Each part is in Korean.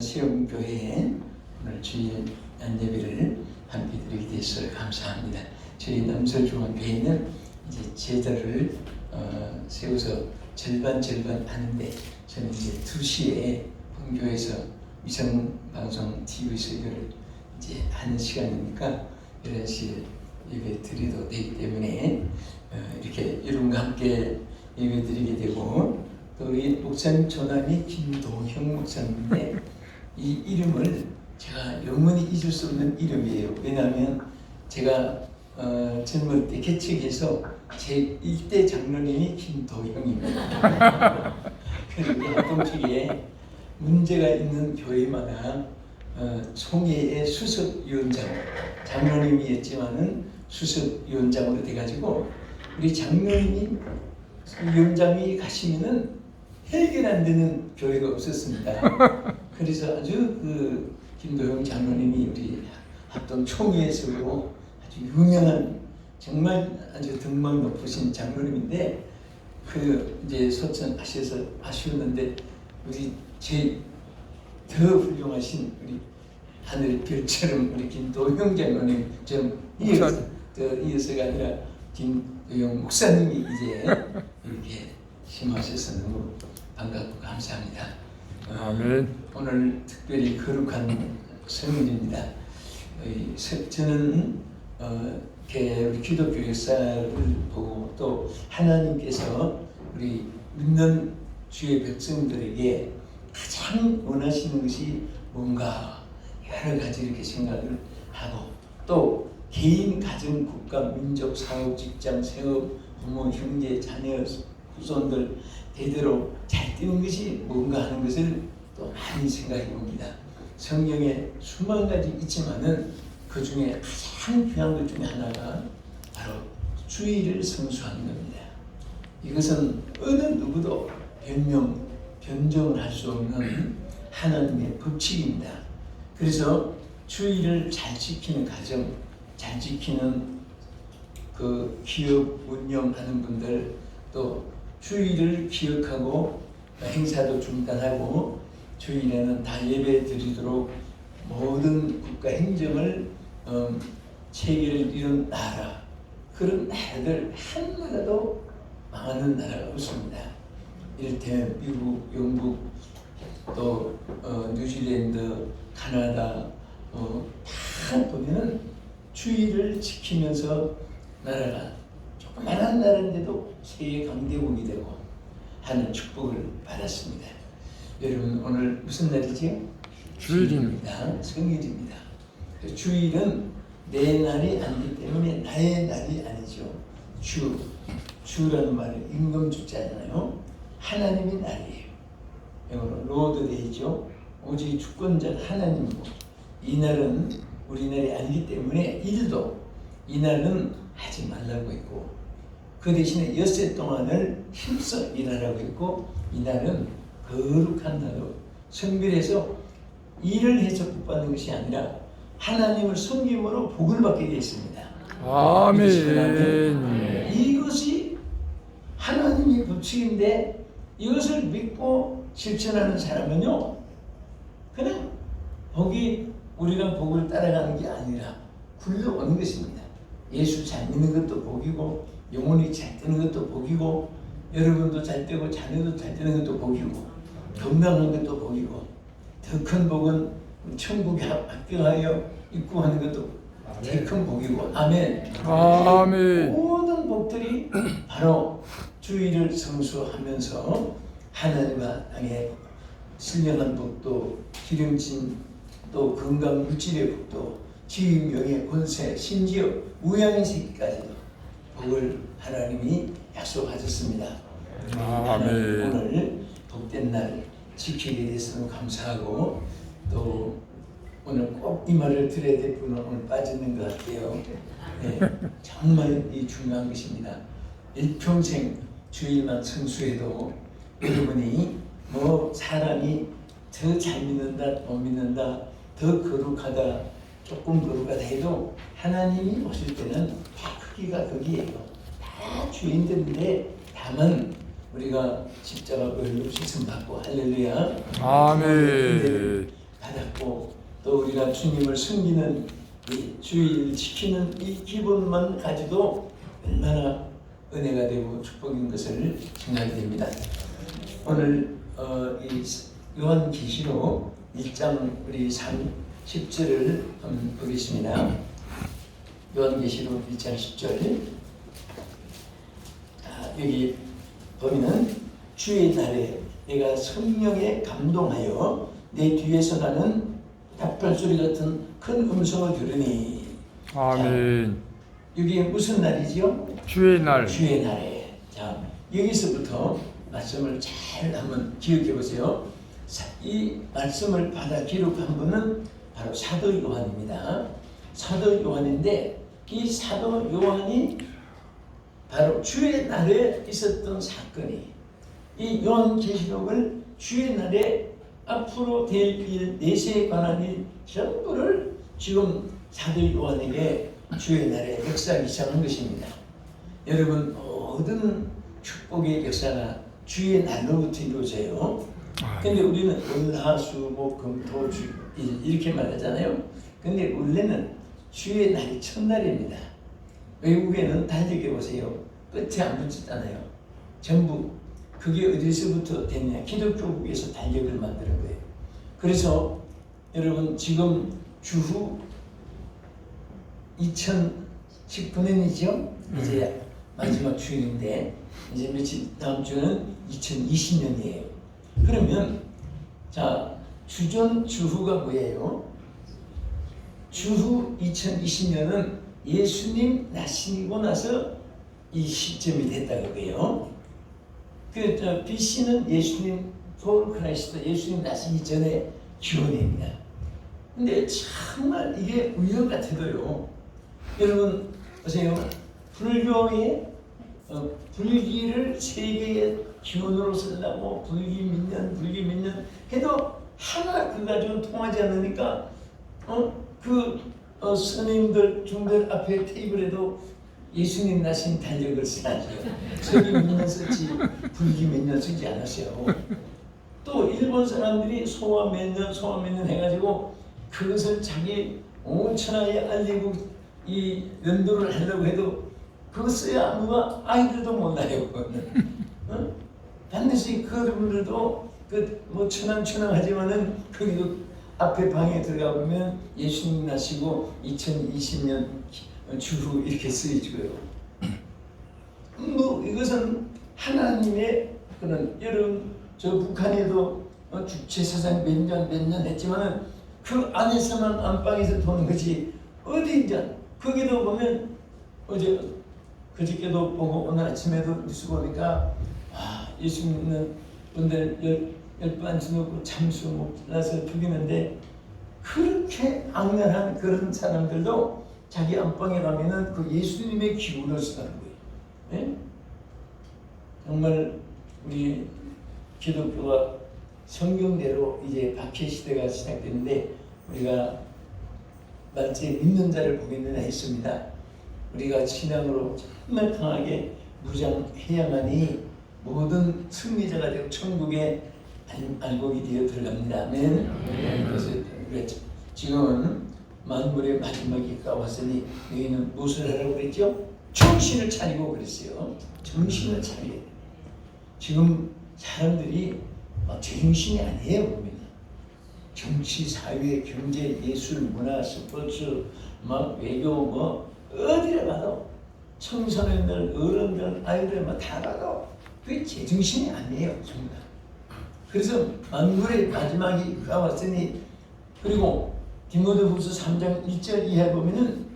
시험교회에 오늘 주일 예배를 함께 드리게 돼서 감사합니다. 저희 남서중앙교회는 이제 제자를 어, 세워서 절반 절반 하는데 저는 이제 2시에 본교에서 위성 방송 TV에서 이거를 이제 하는 시간이니까 11시에 예배 드리도 되기 때문에 어, 이렇게 여러분과 함께 예배 드리게 되고 또 우리 목사님 조남이 김도형 목사님인데 이 이름을 제가 영원히 잊을 수 없는 이름이에요. 왜냐하면 제가 어, 젊을 때 개척해서 제 1대 장로님이 김도형입니다. 그리고 합동측에 문제가 있는 교회마다 어, 총회의 수석위원장 장로님이었지만은 수석위원장으로 돼가지고 우리 장로님이 위원장이 가시면은 해결 안 되는 교회가 없었습니다. 그래서 아주 그 김도영 장로님이 우리 합동 총회에서도 아주 유명한 정말 아주 등망 높으신 장로님인데 그 이제 소천하셔서 아쉬웠는데 우리 제 더 훌륭하신 우리 하늘 별처럼 우리 김도영 장로님 좀 이어서 더 이어서가 아니라 김도영 목사님이 이제 이렇게 심하셔서 너무 반갑고 감사합니다. 어, 아멘. 오늘 특별히 거룩한 생일입니다. 저는 어, 우리 기독교 역사를 보고 또 하나님께서 우리 믿는 주의 백성들에게 가장 원하시는 것이 뭔가 여러 가지 이렇게 생각을 하고 또 개인, 가정, 국가, 민족, 사업, 직장, 생업, 부모, 형제, 자녀, 후손들 대대로 잘 되는 것이 뭔가 하는 것을 또 많이 생각해 봅니다. 성경에 수만 가지 있지만은 그 중에 가장 귀한 것 중에 하나가 바로 주의를 성수하는 겁니다. 이것은 어느 누구도 변명, 변정을 할 수 없는 하나님의 법칙입니다. 그래서 주의를 잘 지키는 가정, 잘 지키는 그 기업 운영하는 분들 또 주의를 기억하고 행사도 중단하고 주일에는 다 예배 드리도록 모든 국가 행정을 음, 체계를 이룬 나라 그런 나라들 한 나라도 망하는 나라가 없습니다. 이를테면 미국, 영국, 또 어, 뉴질랜드, 카나다 어, 다 보면은 주의를 지키면서 나라가 조그만한 나라인데도 세계 강대국이 되고 하는 축복을 받았습니다. 여러분 오늘 무슨 날이지요? 주일입니다. 성일입니다. 그 주일은 내 날이 아니기 때문에 나의 날이 아니죠. 주, 주라는 말은 임금 주자잖아요. 하나님의 날이에요. 영어로 로드데이죠. 오직 주권자 하나님이고 이 날은 우리 날이 아니기 때문에 일도 이 날은 하지 말라고 했고 그 대신에 엿새 동안을 힘써 일하라고 했고 이 날은 거룩한 날로 성별해서 일을 해서 복 받는 것이 아니라 하나님을 섬김으로 복을 받게 되어 있습니다. 아멘. 이것이 하나님의 법칙인데 이것을 믿고 실천하는 사람은요 그냥 복이 우리가 복을 따라가는 게 아니라 굴러오는 것입니다. 예수 잘 믿는 것도 복이고 영혼이 잘 되는 것도 복이고 여러분도 잘 되고 자녀도 잘 되는 것도 복이고 건강한 것도 복이고 더 큰 복은 천국에 합- 합격하여 입구하는 것도 더큰 복이고 아멘. 아멘. 모든 복들이 바로 주의를 성수하면서 하나님과 땅에 신령한 복도 기름진 또 건강 물질의 복도 지위 명예 권세 심지어 우양의 새끼까지도 복을 하나님이 약속하셨습니다. 아멘. 오늘 복된 날 지키게 돼서 너무 감사하고 또 오늘 꼭 이 말을 들어야 될 분은 오늘 빠지는 것 같아요. 네, 정말 이 중요한 것입니다. 일평생 주일만 성수해도 여러분이 뭐 사람이 더 잘 믿는다, 못 믿는다, 더 거룩하다, 조금 거룩하다 해도 하나님이 보실 때는 다 크기가 거기에요. 다 주인들인데 다만 우리가 십자가 의로 씻음 받고 할렐루야. 아멘. 우리가 주님을 섬기는 이 주의를 지키는 이 기본만 가지도 얼마나 은혜가 되고 축복인 것을 생각이 됩니다. 오늘 어, 이 요한계시록 1장 우리 3, 10절을 한번 보겠습니다. 요한계시록 1장 10절 아, 여기 보면은 주의 날에 내가 성령에 감동하여 내 뒤에서 나는 닭발소리 같은 큰 음성을 들으니 아멘. 이게 무슨 날이지요? 주의 날. 주의 날에 자 여기서부터 말씀을 잘 한번 기억해 보세요. 사- 이 말씀을 받아 기록한 분은 바로 사도 요한입니다. 사도 요한인데 이 사도 요한이 바로 주의 날에 있었던 사건이 이 요한 계시록을 주의 날에 앞으로 될 일, 내세에 관한 일 전부를 지금 사도 요한에게 주의 날에 역사하기 시작한 것입니다. 여러분 모든 축복의 역사가 주의 날로부터 이루어져요. 근데 우리는 월화수목 금 토 주 이렇게 말하잖아요. 근데 원래는 주의 날이 첫날입니다. 외국에는 달력해 보세요. 끝에 안 붙였잖아요. 전부 그게 어디서부터 됐냐? 기독교국에서 달력을 만드는 거예요. 그래서 여러분 지금 주후 2019년이죠. 이제 마지막 주일인데 이제 며칠 다음 주는 2020년이에요. 그러면 자 주전 주후가 뭐예요? 주후 2020년은 예수님 나시고 나서 이 시점이 됐다 그거예요. 그저 BC는 예수님 포르 크라이스트 예수님 나시기 전에 기원입니다. 근데 정말 이게 우연 같아도요. 여러분 보세요. 불교의 어, 불기를 세계의 기원으로 쓰려고 불기 민년 불기 민년 해도 하나 그 가지고 통하지 않으니까 어 그 어, 스님들 중들 앞에 테이블에도 예수님 나신 달력을 써야죠. 세기 몇년 썼지 불기 몇 년 쓰지 않았어요. 또 일본 사람들이 소화 몇 년, 소화 몇 년 해가지고 그것을 자기 온 천하에 알리고 이 연도를 하려고 해도 그거 써야 누가 아이들도 몰라요. 그거는. 어? 반드시 그분들도 그뭐 천황천황하지만은 거기도 앞에 방에 들어가 보면 예수님 나시고 2020년 주후 이렇게 쓰여지고요. 뭐 이것은 하나님의 그런 여러분 저 북한에도 어, 주체 사상 몇 년 몇 년 했지만은 그 안에서만 안방에서 도는 거지 어디 이제 거기도 보면 어제 그저께도 보고 오늘 아침에도 뉴스 보니까 아 예수 믿는 분들 열 열반 주놓고 잠수 못나서 죽이는데 그렇게 악랄한 그런 사람들도 자기 안방에 가면은 그 예수님의 기운을 쓰는 거예요. 예? 정말 우리 기독교가 성경대로 이제 박해 시대가 시작되는데 우리가 말째 믿는 자를 보겠느냐 했습니다. 우리가 신앙으로 정말 강하게 무장해야만이 모든 승리자가 되고 천국에 알- 알곡이 되어 들어갑니다. 아멘. 그래서 지금은 만물의 마지막이 가 왔으니 너희는 무엇을 하라고 그랬죠? 정신을 차리고 그랬어요. 정신을 차려야 돼. 지금 사람들이 막 정신이 아니에요 보면 정치, 사회, 경제, 예술, 문화, 스포츠, 막 외교 뭐 어디를 봐도 청소년들, 어른들, 아이들 뭐다 봐도 그게 제정신이 아니에요 다. 그래서 만물의 마지막이 가왔으니 그리고 디모데후서 3장 1절 이하에 보면은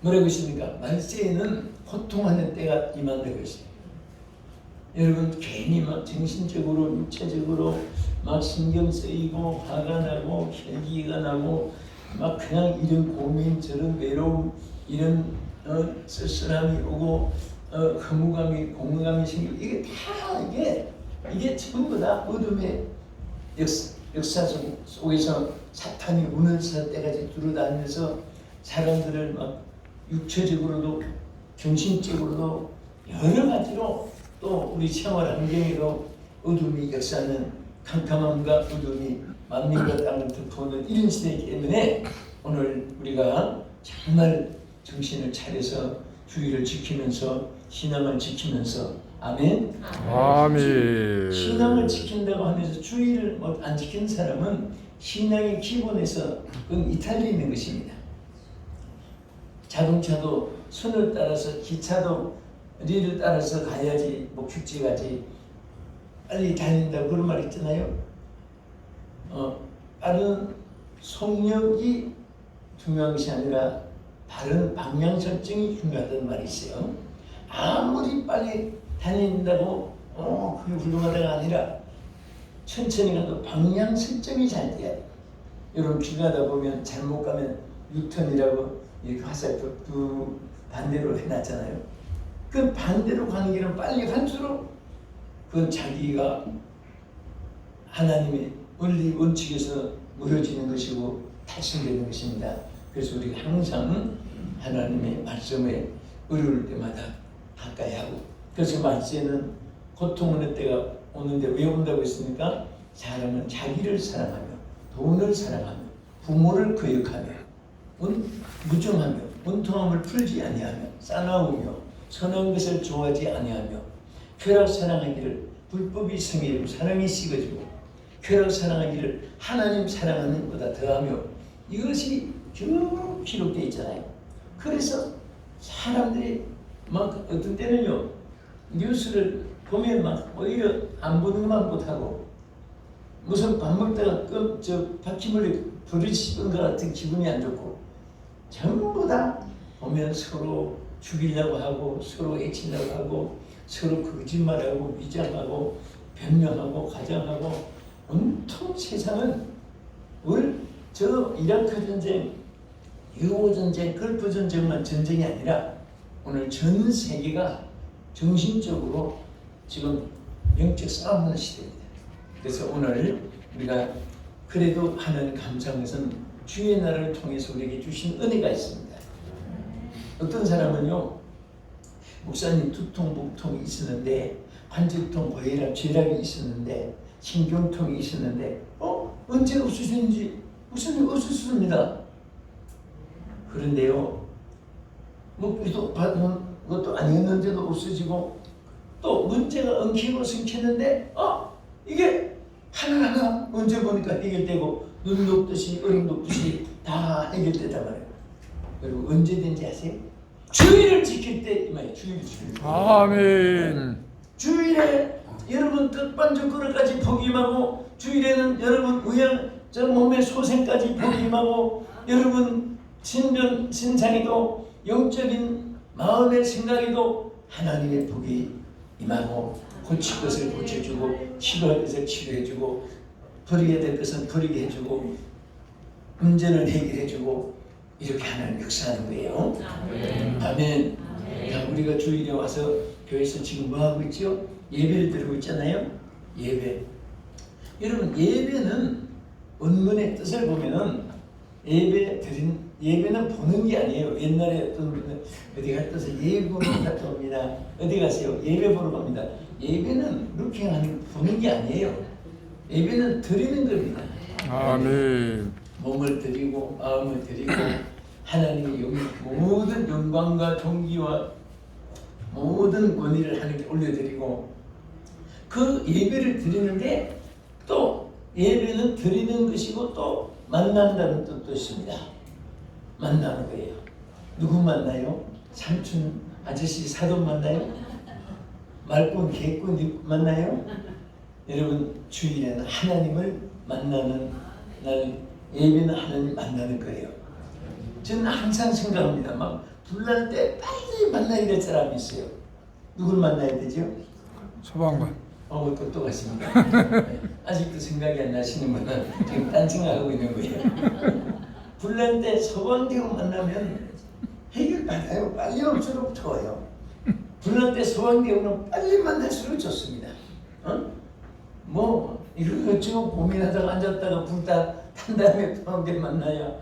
뭐라고 했습니까? 말세에는 고통하는 때가 임한다고 했어요. 여러분 괜히 막 정신적으로 육체적으로 막 신경 쓰이고 화가 나고 혈기가 나고 막 그냥 이런 고민 저런 외로움 이런 어, 쓸쓸함이 오고 어, 허무감이 공허감이 생기고 이게 다 이게 전부 다 어둠의 역사, 역사 속- 속에서 사탄이 문을 서 때까지 두루다니면서 사람들을 막 육체적으로도 정신적으로도 여러 가지로 또 우리 생활 환경에도 어둠이 역사하는 캄캄함과 어둠이 만민과 땅을 덮어오는 이런 시대이기 때문에 오늘 우리가 정말 정신을 차려서 주의를 지키면서 신앙을 지키면서 아멘. 아멘. 신앙을 지킨다고 하면서 주의를 뭐안 지키는 사람은 신앙의 기본에서 그건 이탈리 있는 것입니다. 자동차도 순을 따라서 기차도 리를 따라서 가야지 목적지 가지 빨리 달린다고 그런 말 있잖아요. 어, 빠른 속력이 중요한 것이 아니라 바른 방향 설정이 중요하다는 말이 있어요. 아무리 빨리 달린다고 어 그게 훌륭하다가 아니라 천천히 가도 방향 설정이 잘 돼야 돼. 여러분 길 가다 보면 잘못 가면 유턴이라고 이렇게 화살표 두 반대로 해놨잖아요. 그 반대로 가는 길은 빨리 갈수록 그건 자기가 하나님의 원리 원칙에서 무너지는 것이고 달성되는 것입니다. 그래서 우리가 항상 하나님의 말씀에 어려울 때마다 가까이 하고 그래서 말세는 고통 오는 때가 오는데 왜 온다고 했습니까? 사람은 자기를 사랑하며 돈을 사랑하며 부모를 거역하며 운, 무정하며 운통함을 풀지 아니하며 싸나우며 선한 것을 좋아하지 아니하며 쾌락 사랑하기를 불법이 성이고 사랑이 식어지고 쾌락 사랑하기를 하나님 사랑하는 것보다 더하며 이것이 쭉 기록되어 있잖아요. 그래서 사람들이 막 어떤 때는요 뉴스를 보면 막 오히려 안 보는 것만 못하고 무슨 밥 먹다가 끔저 바퀴벌레 부딪히는 것 같은 기분이 안 좋고 전부 다 보면 서로 죽이려고 하고 서로 해치려고 하고 서로 거짓말하고 위장하고 변명하고 가장하고 온통 세상은 올저 이라크 전쟁, 유호 전쟁, 걸프 전쟁만 전쟁이 아니라 오늘 전 세계가 정신적으로 지금 영적 싸움하는 시대입니다. 그래서 오늘 우리가 그래도 하는 것은 주의 나라를 통해서 우리에게 주신 은혜가 있습니다. 어떤 사람은요, 목사님 두통, 복통이 있었는데, 관절통, 고혈압, 죄락이 있었는데, 신경통이 있었는데, 어? 언제 없으셨는지, 목사님 없으셨습니다. 그런데요, 뭐, 그래도 받은 것도 아니었는데도 없어지고, 또 문제가 엉키고 숨기는데, 어? 이게 하나하나 언제 보니까 해결되고, 눈 녹듯이, 어린 녹듯이 다 해결되단 말이에요. 여러분, 언제든지 아세요? 주의를 지킬 때, 이말이에요. 주의를 지킬 때. 아멘. 주일에 여러분 뜻반죽 그릇까지 포기하고 주일에는 여러분 의양 저 몸의 소생까지 포기하고 여러분 신변 신상에도 영적인 마음의 생각에도 하나님의 복이 임하고 고칠 것을 고쳐주고 치료할 것을 치료해주고 버리게 될 것은 버리게 해주고 문제는 해결해주고 이렇게 하나님 역사하는 거예요. 아멘. 자, 우리가 주일에 와서 교회에서 지금 뭐 하고 있죠? 예배를 드리고 있잖아요. 예배. 여러분 예배는 원문의 뜻을 보면은 예배 드린 예배는 보는 게 아니에요. 옛날에 어떤 어디 갔다서 예배 보러 갔다 옵니다. 어디 가세요? 예배 보러 갑니다. 예배는 이렇게 하는 보는 게 아니에요. 예배는 드리는 겁니다. 아멘. 몸을 드리고 마음을 드리고 하나님의 영, 모든 영광과 존귀와 모든 권위를 하나님께 올려드리고 그 예배를 드리는데 또 예배는 드리는 것이고 또 만난다는 뜻도 있습니다. 만나는 거예요. 누구 만나요? 삼촌 아저씨 사돈 만나요? 말꾼 개꾼 만나요? 여러분 주일에는 하나님을 만나는 날 예배는 하나님 만나는 거예요. 저는 항상 생각합니다. 막 불날 때 빨리 만나야 될 사람이 있어요. 누굴 만나야 되죠? 소방관. 어, 똑똑하십니다. 네. 아직도 생각이 안 나시는 분은 지금 딴 생각하고 있는 거예요. 때 서방대원 만나면 해결받아요. 빨리 올수록 좋아요. 때 서방대원은 빨리 만날수록 좋습니다. 어? 뭐 이것저것 고민하다가 앉았다가 불다 탄 다음에 서방대 만나야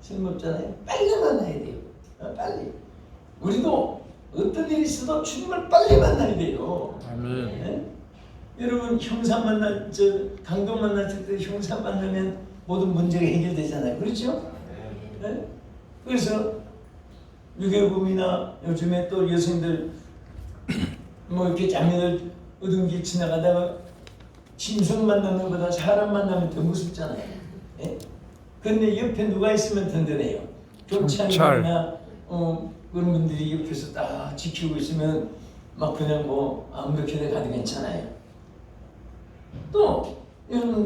쓸모없잖아요. 빨리 만나야 돼요. 어, 빨리. 우리도 어떤 일이 있어도 주님을 빨리 만나야 돼요. 아멘. 네? 여러분 형사 만날 저 강도 만났을 때 형사 만나면 모든 문제가 해결되잖아요. 그렇죠? 네? 그래서 유괴범이나 요즘에 또 여성들 뭐 이렇게 자매들 어딘길 지나가다가 짐승 만나는 것보다 사람 만나면 더 무섭잖아요. 예? 근데 옆에 누가 있으면 든든해요. 경찰이나 어, 그런 분들이 옆에서 딱 지키고 있으면 막 그냥 뭐 아무렇게나 가도 괜찮아요. 또 여러분